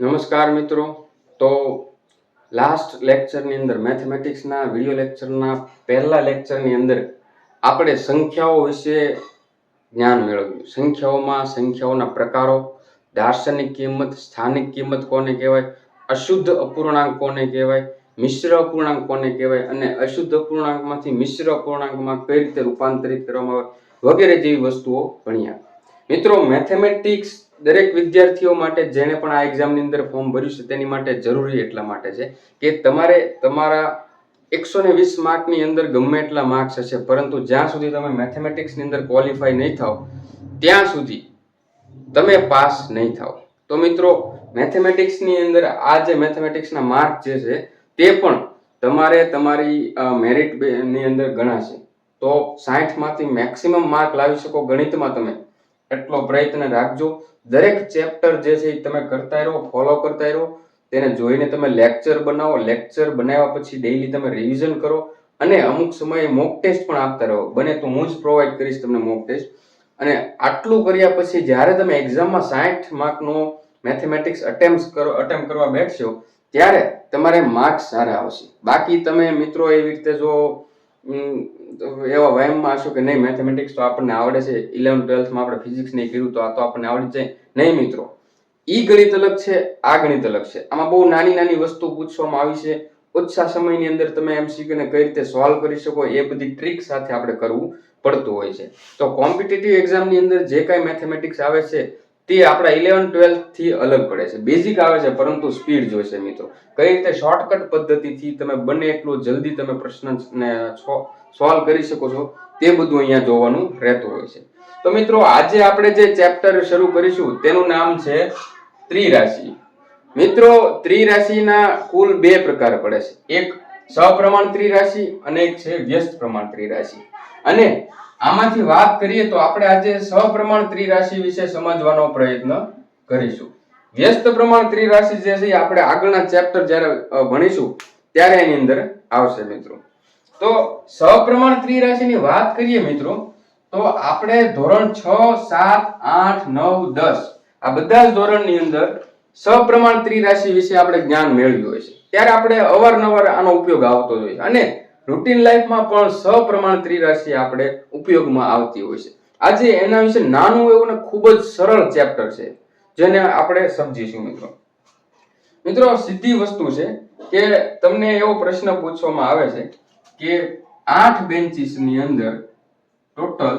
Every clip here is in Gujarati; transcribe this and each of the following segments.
નમસ્કાર મિત્રો. તો લાસ્ટ લેક્ચરની અંદર મેથેમેટિક્સના વિડિયો લેક્ચરના પહેલા લેક્ચરની અંદર આપણે સંખ્યાઓ વિશે જ્ઞાન મેળવ્યું. સંખ્યાઓમાં સંખ્યાઓના પ્રકારો, દાર્શનિક કિંમત, સ્થાનિક કિંમત કોને કહેવાય, અશુદ્ધ અપૂર્ણાંક કોને કહેવાય, મિશ્ર અપૂર્ણાંક કોને કહેવાય અને અશુદ્ધ અપૂર્ણાંકમાંથી મિશ્ર અપૂર્ણાંકમાં કઈ રીતે રૂપાંતરિત કરવામાં આવે વગેરે જેવી વસ્તુઓ ભણ્યા. મિત્રો મેથેમેટિક્સ દરેક વિદ્યાર્થીઓ માટે જેણે પણ આ એક્ઝામની અંદર ફોર્મ ભર્યું છે, તેની માટે જરૂરી એટલા માટે છે કે તમારે તમારા એકસો ને વીસ માર્કની અંદર ગમે એટલા માર્ક્સ હશે, પરંતુ જ્યાં સુધી તમે મેથેમેટિક્સની અંદર ક્વોલિફાય નહીં થાવ ત્યાં સુધી તમે પાસ નહીં થાવ તો મિત્રો મેથેમેટિક્સની અંદર આ જે મેથેમેટિક્સના માર્ક જે છે, તે પણ તમારે તમારી મેરિટની અંદર ગણાશે. તો સાઠમાંથી મેક્સિમમ માર્ક લાવી શકો ગણિતમાં તમે. એટલો પ્રયત્ન રાખજો. દરેક ચેપ્ટર જે છે એ તમે કરતા રહો ફોલો કરતા રહો, તેને જોઈને તમે લેક્ચર બનાવો લેક્ચર બનાવ્યા પછી ડેઈલી તમે રિવિઝન કરો અને અમુક સમયે મોક ટેસ્ટ પણ આપતા રહો. બને તો હું જ પ્રોવાઈડ કરીશ તમને મોક ટેસ્ટ અને આટલું કર્યા પછી જ્યારે તમે એક્ઝામમાં સાઠ માર્કનો મેથેમેટિક્સ અટેમ્પ કરો અટેમ્પ કરવા બેઠશો, ત્યારે તમારે માર્ક્સ સારા આવશે. બાકી તમે મિત્રો એવી રીતે જો એવા વહેમમાં હશો કે નહીં? મેથેમેટિક્સ તો આપણને આવડે છે. ઇલેવન ટ્વેલ્થમાં આપણે ફિઝિક્સ નહીં કર્યું તો આ તો આપણને આવડી જાય નહીં મિત્રો. ઈ ગણિત અલગ છે, આ ગણિત અલગ છે. આમાં બહુ નાની નાની વસ્તુ પૂછવામાં આવી છે. ઓછા સમયની અંદર તમે એમ શીખીને કઈ રીતે સોલ્વ કરી શકો એ બધી ટ્રીક સાથે આપણે કરવું પડતું હોય છે. તો કોમ્પિટેટિવ એક્ઝામની અંદર જે કાંઈ મેથેમેટિક્સ આવે છે તે આપણા ઇલેવન ટ્વેલ્થથી અલગ પડે છે. બેઝિક આવે છે, પરંતુ સ્પીડ જોઈશે મિત્રો. કઈ રીતે શોર્ટકટ પદ્ધતિથી તમે બને એટલું જલ્દી તમે પ્રશ્નને સોલ્વ કરી શકો છો, તે બધું અહીંયા જોવાનું રહેતું હોય છે. તો મિત્રો, આજે આપણે જે ચેપ્ટર શરૂ કરીશું, તેનું નામ છે ત્રિરાશિ. મિત્રો, ત્રિરાશિના કુલ બે પ્રકાર પડે છે. એક સપ્રમાણ ત્રિરાશિ અને એક છે વ્યસ્ત પ્રમાણ ત્રિરાશિ. અને આમાંથી વાત કરીએ તો આપણે આજે સપ્રમાણ ત્રિરાશિ વિશે સમજવાનો પ્રયત્ન કરીશું. વ્યસ્ત પ્રમાણ ત્રિરાશિ જે છે આપણે આગળના ચેપ્ટર જ્યારે ભણીશું, ત્યારે એની અંદર આવશે મિત્રો. તો સપ્રમાણ ત્રિરાશિની વાત કરીએ મિત્રો, તો આપણે ધોરણ છ, સાત, આઠ, નવ, દસ, આ બધા જ ધોરણની અંદર સપ્રમાણ ત્રિરાશિ વિશે આપણે જ્ઞાન મેળવ્યું હોય છે. ત્યારે આપણે અવારનવાર આનો ઉપયોગ આવતો હોય છે. અને રૂટીન લાઈફમાં પણ સપ્રમાણ ત્રિરાશિ આપણે ઉપયોગમાં આવતી હોય છે. આજે એના વિશે નાનું એવું ને ખૂબ જ સરળ ચેપ્ટર છે, જેને આપણે સમજીશું મિત્રો. મિત્રો સીધી વસ્તુ છે કે તમને એવો પ્રશ્ન પૂછવામાં આવે છે કે આઠ બેન્ચીસની અંદર ટોટલ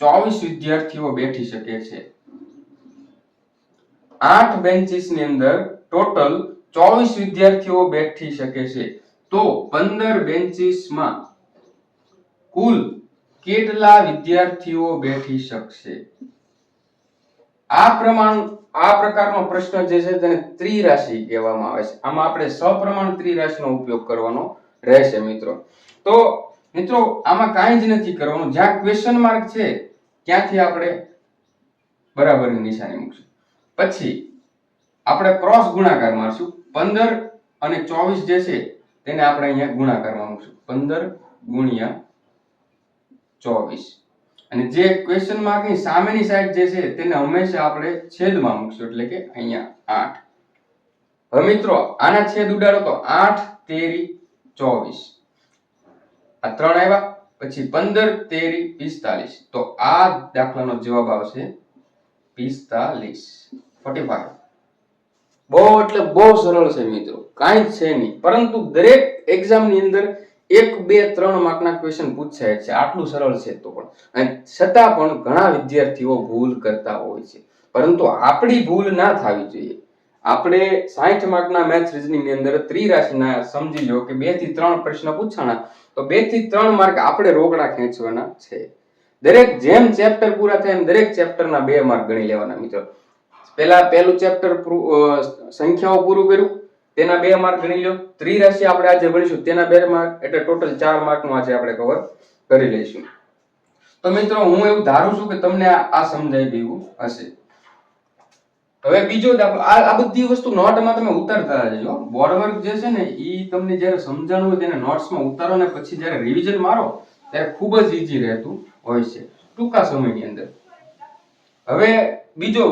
ચોવીસ વિદ્યાર્થીઓ બેઠી શકે છે. આઠ બેન્ચીસની અંદર ટોટલ ચોવીસ વિદ્યાર્થીઓ બેઠી શકે છે. તો પંદર બેન્ચીસમાં કુલ કેટલા વિદ્યાર્થીઓ બેઠી શકશે? આ પ્રમાણ, આ પ્રકારનો પ્રશ્ન જે છે તેને ત્રિરાશિ કહેવામાં આવે છે. આમાં આપણે સપ્રમાણ ત્રિરાશીનો ઉપયોગ કરવાનો રહેશે મિત્રો. તો મિત્રો, આમાં કાંઈ જ નથી કરવાનું. જ્યાં ક્વેશ્ચન માર્ક છે, ત્યાંથી આપણે બરાબરની નિશાની મૂકશું. પછી આપણે ક્રોસ ગુણાકાર મારશું. પંદર અને ચોવીસ જે છે તેને આપણે અહીંયા ગુણાકારમાં મૂકશું. પંદર ગુણ્યા ચોવીસ. અને જે ક્વેશ્ચન માર્કની સામેની સાઈડ જે છે, તેને હંમેશા આપણે છેદમાં મૂકશું, એટલે કે અહીંયા આઠ. હવે મિત્રો, આના છેદ ઉડાડો તો આઠ, તેરી, ચોવીસ. આ ત્રણ આવ્યા, પછી પંદર, તેરી, પિસ્તાલીસ. તો આ દાખલાનો જવાબ આવશે પિસ્તાલીસ. ફોર્ટી બહુ, એટલે બહુ સરળ છે મિત્રો. કાંઈ છે નહીં. પરંતુ દરેક એક્ઝામની અંદર એક, બે, ત્રણ માર્કના ક્વેશ્ચન પૂછાય છે. આટલું સરળ છે તો પણ. અને છતાં પણ ઘણા વિદ્યાર્થીઓ ભૂલ કરતા હોય છે. પરંતુ આપણી ભૂલ ના થવી જોઈએ. આપણે સાઠ માર્કના મેથ્સ રીઝનિંગની અંદર ત્રિરાશિના સમજી લો કે બેથી ત્રણ પ્રશ્ન પૂછાણા, તો બેથી ત્રણ માર્ક આપણે રોકડા ખેંચવાના છે. દરેક જેમ ચેપ્ટર પૂરા થાય એમ દરેક ચેપ્ટરના બે માર્ક ગણી લેવાના મિત્રો. પહેલા પહેલું ચેપ્ટર સંખ્યાઓ પૂરું કર્યું. તેના બે માર્ક ગણી લો ત્રિરાશિ આપણે આજે ભણીશું. તેના બે માર્ક એટલે ટોટલ ચાર માર્કનું આજે આપણે કવર કરી લઈશું. તો મિત્રો, હું એવું ધારું છું કે તમને આ સમજાઈ ગયું હશે. હવે બીજો આ બધી વસ્તુ નોટમાં તમે ઉતારતા જજો બોર્ડ વર્ક જે છે ને એ તમને જ્યારે સમજાણું હોય તેને નોટ્સમાં ઉતારો ને પછી જ્યારે રિવિઝન મારો, ત્યારે ખૂબ જ ઈઝી રહેતું હોય છે. ટૂંકા સમયની અંદર. હવે બીજો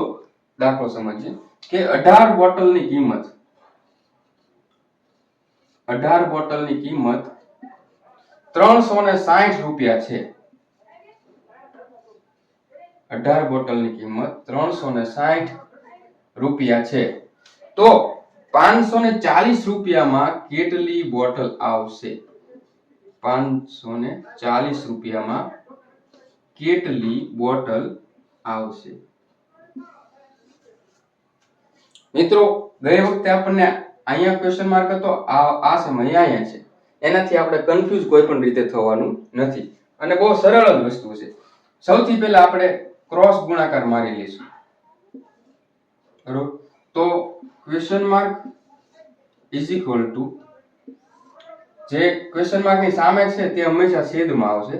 દાખલો સમજીએ કે અઢાર બોટલની કિંમત. અઢાર બોટલની કિંમત ત્રણસો ને સાઠ રૂપિયા છે. અઢાર બોટલની કિંમત ત્રણસો ને સાઠ રૂપિયા છે. તો પાંચસો ને ચાલીસ રૂપિયામાં કેટલી બોટલ આવશે? પાંચસો ને ચાલીસ રૂપિયામાં કેટલી બોટલ આવશે? મિત્રો, ગઈ વખતે આપણને અહીંયા ક્વેશ્ચન માર્ક હતો, આ આ સમય અહીંયા છે. એનાથી આપણે કન્ફ્યુઝ કોઈ પણ રીતે થવાનું નથી. અને બહુ સરળ જ વસ્તુ છે. સૌથી પહેલા આપણે ક્રોસ ગુણાકાર મારી લઈશું. બરોબર? તો question mark is equal to જે ક્વેશ્ચન માર્કની સામે છે તે હંમેશા છેદમાં આવશે,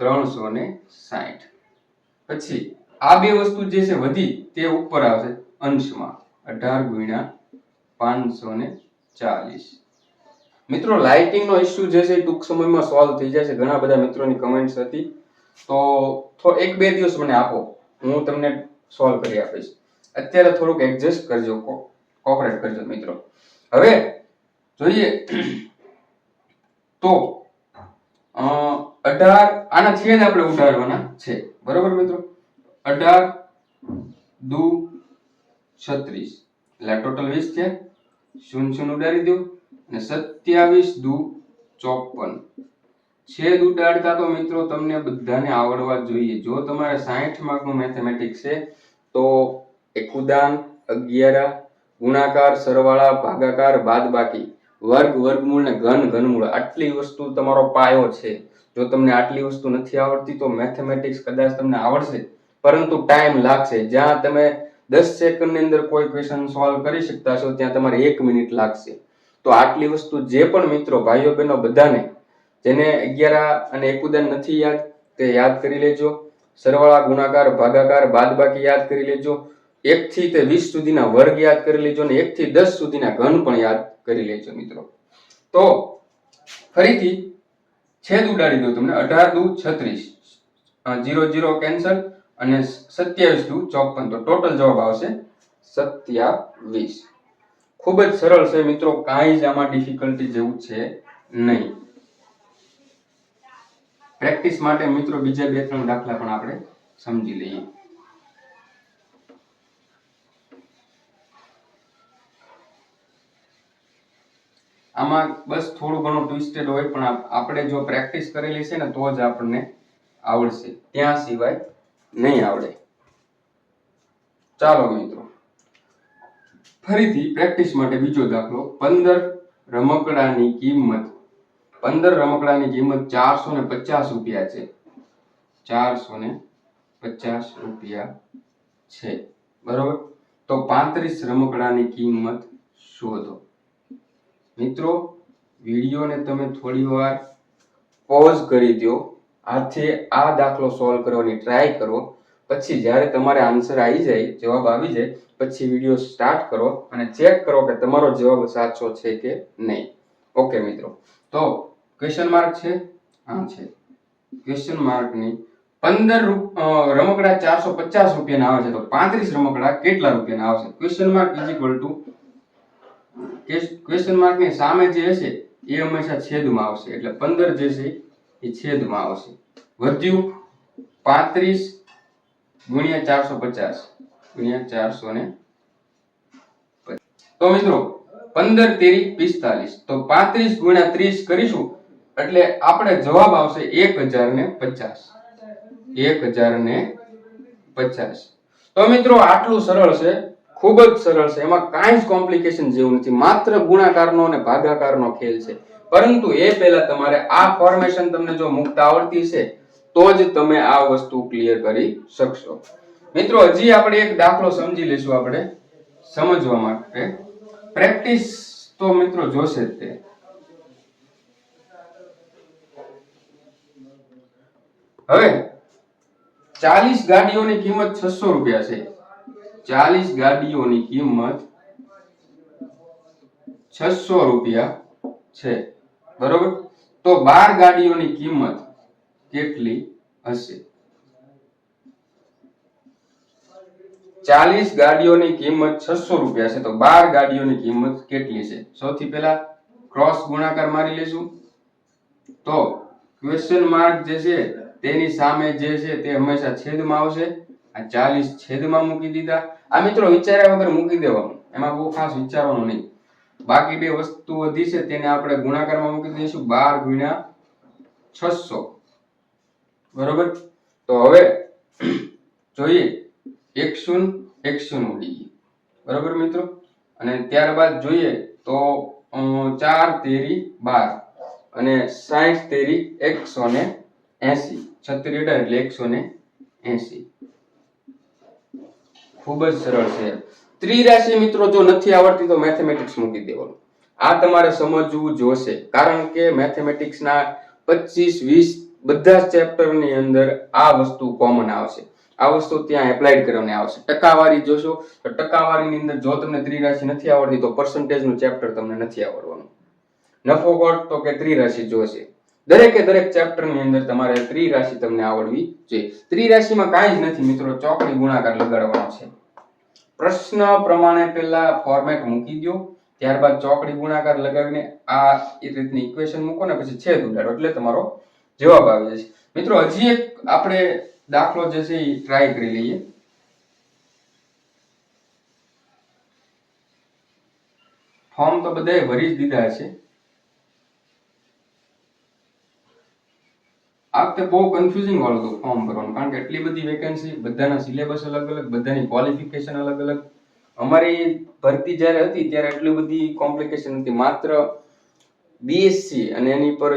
ત્રણસો ને સાઠ પછી આ બે વસ્તુ જે છે વધી તે ઉપર આવશે અંશમાં. અઢાર ગુણ્યા પાંચસો ને ચાલીસ. મિત્રો લાઇટિંગ નો ઇસ્યુ જે છે ટૂંક સમયમાં સોલ્વ થઈ જશે ઘણા બધા મિત્રોની કમેન્ટ્સ હતી. તો એક બે દિવસ મને આપો. હું તમને સોલ્વ કરી આપીશ. અત્યારે થોડુંક એડજસ્ટ કરજો. કોપરેટ કરજો, મિત્રો. હવે જોઈએ. તો અઢાર, આના છેદ આપણે ઉડાડવાના છે. બરોબર, મિત્રો? અઢાર દુ છત્રીસ. એટલે ટોટલ વીસ છે. શૂન્ય શૂન ઉડાડી દો અને સત્યાવીસ દુ ચોપન. છેદ ઉડાડતા તો મિત્રો તમને બધાને આવડવા જોઈએ. જો તમારે સાહીઠ માર્કનું મેથેમેટિક્સ છે, તો એકુદાન અગિયાર, ગુણાકાર, સરવાળા, ભાગાકાર બાદબાકી વર્ગ, વર્ગમૂળ ને ઘન, ઘનમૂળ. આટલી વસ્તુ તમારો પાયો છે. જો તમને આટલી વસ્તુ નથી આવડતી, તો મેથેમેટિક્સ કદાચ તમને આવડશે. પરંતુ ટાઈમ લાગશે. જ્યાં તમે દસ સેકન્ડની અંદર કોઈ ક્વેશ્ચન સોલ્વ કરી શકતા છો ત્યાં તમારે એક મિનિટ લાગશે. તો આટલી વસ્તુ જે પણ મિત્રો, ભાઈઓ, બહેનો બધાને જેને અગિયાર અને એકુદાન નથી યાદ, તે યાદ કરી લેજો. સરવાળા, ગુણાકાર, ભાગાકાર, બાદબાકી યાદ કરી લેજો. એક થી તે વીસ સુધીના વર્ગ યાદ કરી લેજો અને એક થી દસ સુધીના ઘન પણ યાદ કરી લેજો મિત્રો. તો ફરીથી છેદ ઉડાડી દો તમને. અઢાર દુ છત્રીસ. Zero zero, cancel. અને સત્યાવીસ ટુ ચોપન. તો ટોટલ જવાબ આવશે સત્યાવીસ. ખૂબ જ સરળ છે મિત્રો, કાંઈ જ આમાં ડિફિકલ્ટી જેવું છે નહીં. પ્રેક્ટિસ માટે મિત્રો બીજા બે ત્રણ દાખલા પણ આપણે સમજી લઈએ. આમાં બસ થોડું ઘણું ટ્વિસ્ટેડ હોય, પણ આપણે જો પ્રેક્ટિસ કરેલી છે ને, તો જ આપણને આવડશે. ત્યાં સિવાય નહીં આવડે. ચાલો મિત્રો. ફરીથી પ્રેક્ટિસ માટે બીજો દાખલો, પંદર રમકડાની કિંમત. પંદર રમકડાની કિંમત ચારસો ને પચાસ રૂપિયા છે. ચારસો ને પચાસ રૂપિયા છે. બરોબર? તો પાંત્રીસ રમકડાની કિંમત શોધો. મિત્રો, વિડીયોને તમે થોડી વાર પોઝ કરી દો હાથે આ દાખલો સોલ્વ કરવાની ટ્રાય કરો. પછી જ્યારે તમારે આન્સર આવી જાય, જવાબ આવી જાય, પછી વીડિયો સ્ટાર્ટ કરો અને ચેક કરો કે તમારો જવાબ સાચો છે કે નહીં. ઓકે મિત્રો, તો ક્વેશ્ચન માર્ક છે? હા, છે. ક્વેશ્ચન માર્કની પંદર રમકડા ચારસો પચાસ રૂપિયાના આવે છે. તો પાંત્રીસ રમકડા કેટલા રૂપિયાના આવશે? Question mark is equal to question માર્કની સામે જે હશે, એ હંમેશા છેદમાં આવશે. એટલે પંદર જે છે એ છેદમાં આવશે. વધ્યું પાંત્રીસ ગુણ્યા ચારસો પચાસ ગુણ્યા ચારસો ને. તો મિત્રો, પંદર તેરી પિસ્તાલીસ. તો પાંત્રીસ ગુણ્યા ત્રીસ કરીશું એટલે આપણે જવાબ આવશે એક હજાર ને પચાસ. એક હજાર ને પચાસ. તો મિત્રો, આટલું સરળ છે. ખૂબ જ સરળ છે. એમાં કાંઈ જ કોમ્પ્લિકેશન જેવું નથી. માત્ર ગુણાકારનો અને ભાગાકારનો ખેલ છે. પરંતુ એ પહેલા તમારે આ ફોર્મેશન તમને જો મુકતા આવડતી છે તો જ તમે આ વસ્તુ ક્લિયર કરી શકશો. મિત્રો, હજી આપણે એક દાખલો સમજી લઈશું આપણે, સમજવા માટે. પ્રેક્ટિસ તો મિત્રો જોશે તે. હવે, ચાલીસ ગાડીઓની કિંમત છસો રૂપિયા છે. ચાલીસ ગાડીઓની કિંમત છસો રૂપિયા છે. બરોબર? તો બાર ગાડીઓની કિંમત કેટલી હશે? ચાલીસ ગાડીઓની કિંમત છસો રૂપિયા છે તો બાર ગાડીઓની કિંમત કેટલી છે? સૌથી પહેલા ક્રોસ ગુણાકાર મારી લેશું. તો ક્વેશ્ચન માર્ક જે છે, તેની સામે જે છે, તે હંમેશા છેદમાં આવશે. આ ચાલીસ છેદમાં મૂકી દીધા. આ મિત્રો વિચાર્યા વગર મૂકી દેવાનું. એમાં બહુ ખાસ વિચારવાનું નહીં. બાકી બે વસ્તુ વધી છે તેને આપણે ગુણાકારમાં મૂકી દઈશું. બાર ગુણ્યા છસો. બરોબર? તો હવે જોઈએ. એક શૂન્ય એક શૂન્ય ઉડી બરોબર મિત્રો? અને ત્યારબાદ જોઈએ તો ચાર તેરી બાર અને સાઠ તેરી એકસો ને એસી. અઢાર એટલે એકસો ને એસી. ખૂબ જ સરળ છે. ત્રિરાશિ મિત્રો જો નથી આવડતી તો મેથેમેટિક્સ મૂકી દેવાનું. આ તમારે સમજવું જોશે. કારણ કે મેથેમેટિક્સના પચીસ, વીસ બધા જ ચેપ્ટરની અંદર આ વસ્તુ કોમન આવશે. આ વસ્તુ ત્યાં એપ્લાઇડ કરવાની આવશે. ટકાવારી જોશો તો ટકાવારીની અંદર જો તમને ત્રિરાશિ નથી આવડતી તો પર્સન્ટેજનું ચેપ્ટર તમને નથી આવડવાનું. નફો કોટ તો કે ત્રિરાશિ જોશે. દરેકે દરેક ચેપ્ટરની અંદર તમારે ત્રિરાશિ તમને આવડવી જોઈએ. ત્રિરાશિમાં કાંઈ જ નથી મિત્રો. ચોકડી ગુણાકાર લગાડવાનો છે. પ્રશ્ન પ્રમાણે પહેલા ફોર્મેટ મૂકી દો ત્યારબાદ ચોકડી ગુણાકાર લગાવીને આ રીતની ઇક્વેશન મૂકો ને પછી છેદ ઉડાડો. એટલે તમારો જવાબ આવી જશે. મિત્રો, હજી એક આપણે દાખલો જે છે એ ટ્રાય કરી લઈએ. ફોર્મ તો બધાએ ભરી જ દીધા છે. આ વખતે બહુ કન્ફ્યુઝિંગ વાળું હતું ફોર્મ ભરવાનું, કારણ કે એટલી બધી વેકેન્સી બધાના સિલેબસ અલગ અલગ, બધાની ક્વોલિફિકેશન અલગ અલગ. અમારી ભરતી જ્યારે હતી ત્યારે એટલી બધી કોમ્પ્લિકેશન હતી. માત્ર બીએસસી અને એની પર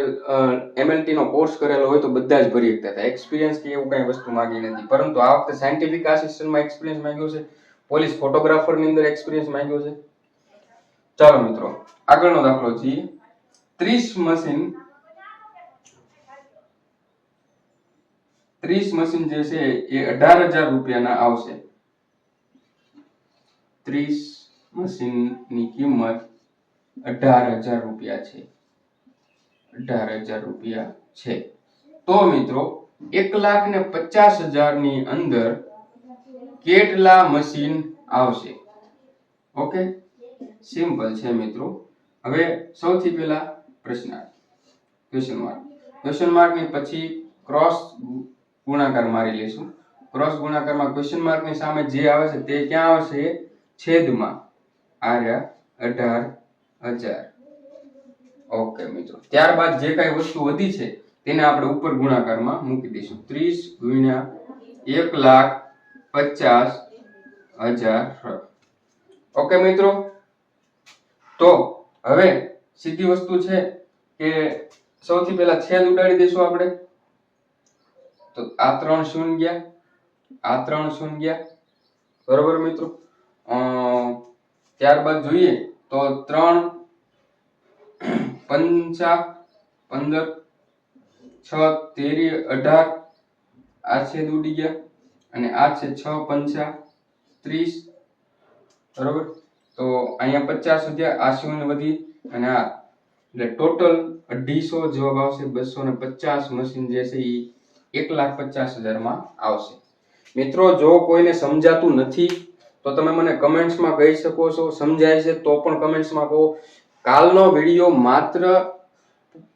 એમએલટી નો કોર્સ કરેલો હોય તો બધા જ ભરી શકતા હતા. એક્સપિરિયન્સ કે એવું કઈ વસ્તુ માંગી નથી. પરંતુ આ વખતે સાયન્ટિફિક આસિસ્ટન્ટમાં એક્સપિરિયન્સ માંગ્યો છે. પોલીસ ફોટોગ્રાફરની અંદર એક્સપિરિયન્સ માંગ્યો છે. ચાલો મિત્રો, આગળનો દાખલો છે. ત્રીસ મશીન ત્રીસ મશીન જે છે એ અઢાર હજાર રૂપિયાના આવશે. ત્રીસ મશીનની કિંમત અઢાર હજાર રૂપિયા છે. અઢાર હજાર રૂપિયા છે. તો મિત્રો, એક લાખ ને પચાસ હજારની અંદર કેટલા મશીન આવશે? ઓકે? સિમ્પલ છે મિત્રો. હવે સૌથી પહેલા પ્રશ્ન. ક્વેશ્ચન માર્ક ક્વેશ્ચન માર્કની પછી ક્રોસ ગુણાકાર મારી લઈશું. ક્રોસ ગુણાકારમાં ક્વેશ્ચન માર્કની સામે જે આવે છે તે ક્યાં આવશે? છેદમાં આ રહ્યા અઢાર હજાર. ઓકે મિત્રો, ત્યારબાદ જે કઈ વસ્તુ વધી છે તેને આપણે ઉપર ગુણાકારમાં મૂકી દઈશું. ત્રીસ ગુણ્યા એક લાખ પચાસ હજાર ઓકે મિત્રો, તો હવે સીધી વસ્તુ છે કે સૌથી પહેલા છેદ ઉડાડી દઈશું આપણે. તો આ ત્રણ શૂન્ય ગયા આ ત્રણ શૂન્ય. ગયા બરોબર મિત્રો? ત્યારબાદ જોઈએ તો ત્રણ, પંચા, પંદર, છ, તેરી, અઢાર. આ છેદ ઉડી ગયા. અને આ છે છ, પંચા, ત્રીસ. બરોબર? તો અહીંયા પચાસ વધ્યા, આ શૂન્ય વધી. અને આ, એટલે ટોટલ અઢીસો જવાબ આવશે, બસો ને પચાસ મશીન જે છે એ એક લાખ પચાસ હજારમાં આવશે. મિત્રો, જો કોઈને સમજાતું નથી, તો તમે મને કમેન્ટ્સમાં કહી શકો છો. સમજાય છે તો પણ કમેન્ટ્સમાં કહો. કાલનો વીડિયો માત્ર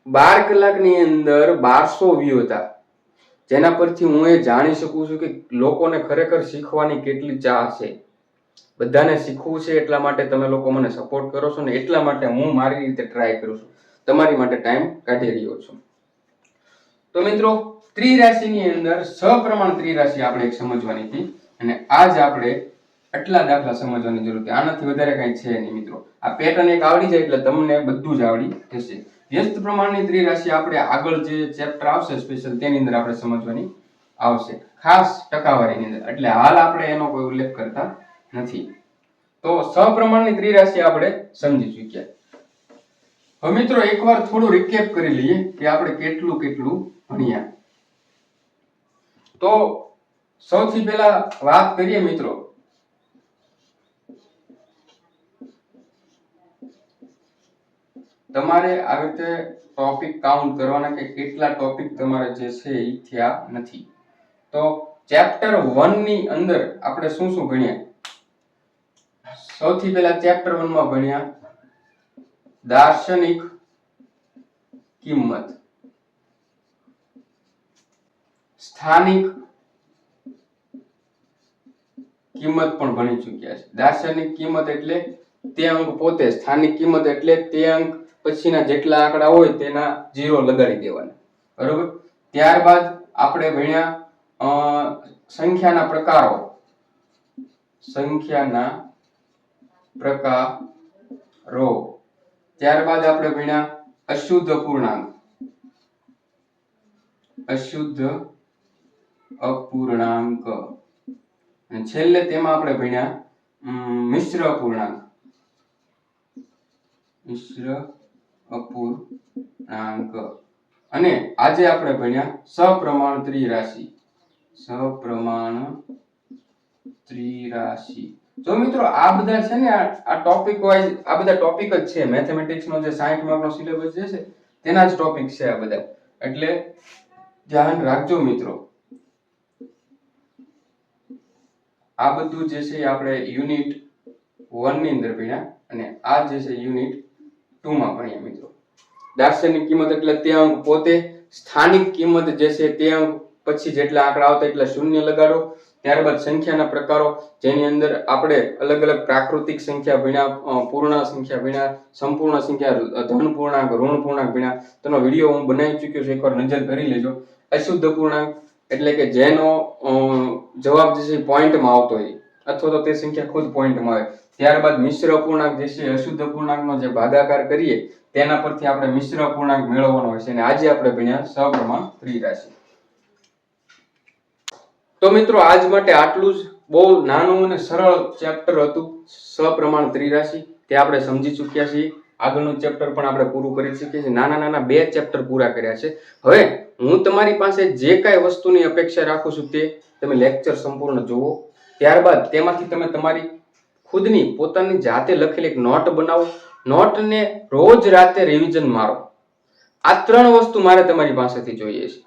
બાર કલાકની અંદર બારસો વ્યૂ હતા. જેના પરથી હું એ જાણી શકું છું કે લોકોને ખરેખર શીખવાની કેટલી ચાહ છે. બધાને શીખવું છે એટલા માટે તમે લોકો મને સપોર્ટ કરો છો ને એટલા માટે હું મારી રીતે ટ્રાય કરું છું. તમારી માટે ટાઈમ કાઢી રહ્યો છું. તો મિત્રો ત્રિરાશિની અંદર સપ્રમાણ ત્રિરાશિ આપણે એક સમજવાની હતી. અને આજ આપણે આટલા દાખલા સમજવાની જરૂર છે આનાથી વધારે કાંઈ છે નહીં મિત્રો. આ પેટર્ન એક આવડી જાય એટલે તમને બધું જ આવડી જશે. વ્યસ્ત પ્રમાણની ત્રિરાશિ આપણે આગળ જે ચેપ્ટર આવશે સ્પેશિયલ તેની અંદર આપણે સમજવાની આવશે. ખાસ ટકાવારીની અંદર. એટલે હાલ આપણે એનો કોઈ ઉલ્લેખ કરતા નથી. તો સપ્રમાણની ત્રિરાશિ આપણે સમજી ચૂક્યા. હવે મિત્રો એકવાર થોડું રિકેપ કરી લઈએ કે આપણે કેટલું કેટલું ભણ્યા. તો સૌથી પહેલા વાત કરીએ મિત્રો. તમારે આવી રીતે ટોપિક કાઉન્ટ કરવાના કે કેટલા ટોપિક તમારે જે છે એ થયા નથી. તો ચેપ્ટર વનની અંદર આપણે શું શું ભણ્યા? સૌથી પહેલા ચેપ્ટર વનમાં ભણ્યા દાર્શનિક કિંમત. સ્થાનિક કિંમત પણ ભણી ચૂક્યા છે. દાર્શનિક કિંમત એટલે તે અંક પોતે, સ્થાનિક કિંમત એટલે તે અંક પછીના જેટલા આંકડા હોય તેના ઝીરો લગાડી દેવાના. બરોબર? ત્યારબાદ આપણે ભણ્યા સંખ્યાના પ્રકારો. સંખ્યાના પ્રકારો. ત્યારબાદ આપણે ભણ્યા અશુદ્ધ પૂર્ણાંક. અશુદ્ધ અપૂર્ણાંક. છેલ્લે તેમાં આપણે ભણ્યા મિશ્ર અપૂર્ણાંક. મિશ્ર અપૂર્ણાંક. અને આજે આપણે ભણ્યા સપ્રમાણ ત્રિરાશિ. સપ્રમાણ ત્રિરાશિ. જો મિત્રો, આ બધા છે ને, આ- ટોપિક વાઇઝ આ બધા ટોપિક જ છે. મેથેમેટિક્સ નો જે 60 માર્કનો સિલેબસ જે છે, તેના જ ટોપિક છે આ બધા. એટલે ધ્યાન રાખજો મિત્રો. આ બધું જે છે આપણે યુનિટ વનની અંદર ભણ્યા અને આ જે છે યુનિટ ટુ માં ભણ્યા મિત્રો. દાર્શનિક કિંમત એટલે તે અંક પોતે, સ્થાનિક કિંમત જે છે તે અંક પછી જેટલા આંકડા આવતા એટલા શૂન્ય લગાડો. ત્યારબાદ સંખ્યાના પ્રકારો, જેની અંદર આપણે અલગ અલગ પ્રાકૃતિક સંખ્યા ભણ્યા પૂર્ણ સંખ્યા ભણ્યા, સંપૂર્ણ સંખ્યા, ધન પૂર્ણાંક, ઋણ પૂર્ણાંક ભણ્યા. તેનો વીડિયો હું બનાવી ચૂક્યો છું, એકવાર નજર કરી લેજો. અશુદ્ધ પૂર્ણાંક એટલે કે જેનો જવાબ જે છે પોઈન્ટમાં આવતો હોય. અથવા તો તે સંખ્યા ખુદ પોઈન્ટમાં આવે ત્યારબાદ મિશ્ર અપૂર્ણાંક જે છે અશુદ્ધ અપૂર્ણાંકનો જે ભાગાકાર કરીએ, તેના પરથી આપણે મિશ્ર અપૂર્ણાંક મેળવવાનો હોય છે અને આજે આપણે ભણ્યા સપ્રમાણ ત્રિરાશી તો મિત્રો, આજ માટે આટલું જ. બહુ નાનું અને સરળ ચેપ્ટર હતું સપ્રમાણ ત્રિરાશી તે આપણે સમજી ચૂક્યા છીએ. આગળનું ચેપ્ટર પણ આપણે પૂરું કરી શકીએ છીએ. નાના નાના બે ચેપ્ટર પૂરા કર્યા છે. હવે હું તમારી પાસે જે કાંઈ વસ્તુની અપેક્ષા રાખું છું તે તમે લેક્ચર સંપૂર્ણ જુઓ. ત્યારબાદ તેમાંથી તમે તમારી ખુદની પોતાની જાતે લખેલી એક નોટ બનાવો. નોટને રોજ રાતે રિવિઝન મારો. આ ત્રણ વસ્તુ મારે તમારી પાસેથી જોઈએ છે.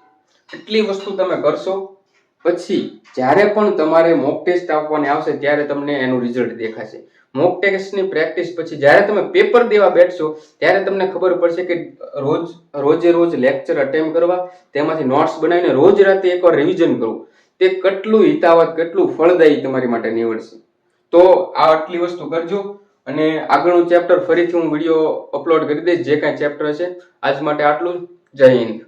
એટલી વસ્તુ તમે કરશો? પછી જ્યારે પણ તમારે મોક ટેસ્ટ આપવાની આવશે ત્યારે તમને એનું રિઝલ્ટ દેખાશે. મોક ટેસ્ટની પ્રેક્ટિસ પછી જ્યારે તમે પેપર દેવા બેઠશો, ત્યારે તમને ખબર પડશે કે રોજ, રોજે રોજ લેક્ચર અટેમ્પ કરવા, તેમાંથી નોટ્સ બનાવીને રોજ રાતે એકવાર રિવિઝન કરવું. તે કેટલું હિતાવત, કેટલું ફળદાયી તમારી માટે નીવડશે. તો આ આટલી વસ્તુ કરજો અને આગળનું ચેપ્ટર ફરીથી હું વીડિયો અપલોડ કરી દઈશ, જે કાંઈ ચેપ્ટર છે આજ માટે આટલું જય હિન્દ.